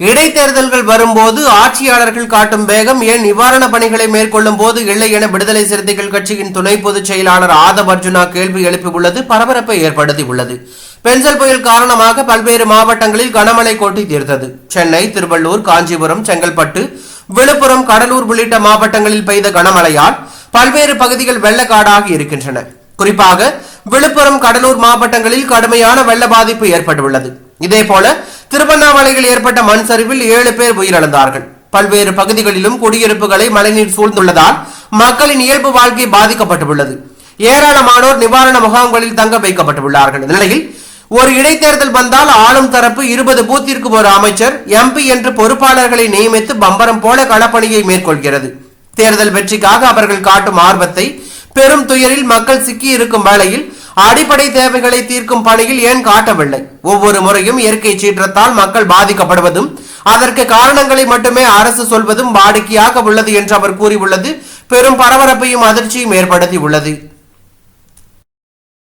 இடைத்தேர்தல்கள் வரும்போது ஆட்சியாளர்கள் காட்டும் வேகம் ஏன் நிவாரண பணிகளை மேற்கொள்ளும் போது இல்லை என விடுதலை சிறுத்தைகள் கட்சியின் துணை பொதுச் செயலாளர் ஆதவ் அர்ஜுனா கேள்வி எழுப்பியுள்ளது பரபரப்பை ஏற்படுத்தியுள்ளது. பென்சல் புயல் காரணமாக பல்வேறு மாவட்டங்களில் கனமழை கொட்டி தீர்த்தது. சென்னை திருவள்ளூர் காஞ்சிபுரம் செங்கல்பட்டு விழுப்புரம் கடலூர் உள்ளிட்ட மாவட்டங்களில் பெய்த கனமழையால் பல்வேறு பகுதிகள் வெள்ளக்காடாகி இருக்கின்றன. குறிப்பாக விழுப்புரம் கடலூர் மாவட்டங்களில் கடுமையான வெள்ள பாதிப்பு ஏற்பட்டுள்ளது. இதேபோல திருவண்ணாமலையில் ஏற்பட்ட மண் சரிவில் ஏழு பேர் உயிரிழந்தார்கள். பல்வேறு பகுதிகளிலும் குடியிருப்புகளை மழைநீர் சூழ்ந்துள்ளதால் மக்களின் இயல்பு வாழ்க்கை பாதிக்கப்பட்டுள்ளது. ஏராளமானோர் நிவாரண முகாம்களில் தங்க வைக்கப்பட்டுள்ளார்கள். நிலையில் ஒரு இடைத்தேர்தல் வந்தால் ஆளும் தரப்பு இருபது பூத்திற்கு ஒரு அமைச்சர் எம்பி என்று பொறுப்பாளர்களை நியமித்து பம்பரம் போல களப்பணியை மேற்கொள்கிறது. தேர்தல் வெற்றிக்காக அவர்கள் காட்டும் ஆர்வத்தை பெரும் துயரில் மக்கள் சிக்கி இருக்கும் வேளையில் அடிப்படை தேவைகளை தீர்க்கும் பணியில் ஏன் காட்டவில்லை? ஒவ்வொரு முறையும் இயற்கை சீற்றத்தால் மக்கள் பாதிக்கப்படுவதும் அதற்கு காரணங்களை மட்டுமே அரசு சொல்வதும் வாடிக்கையாக உள்ளது என்று அவர் கூறியுள்ளது. பெரும் பரபரப்பையும் அதிர்ச்சியும் ஏற்படுத்தி உள்ளது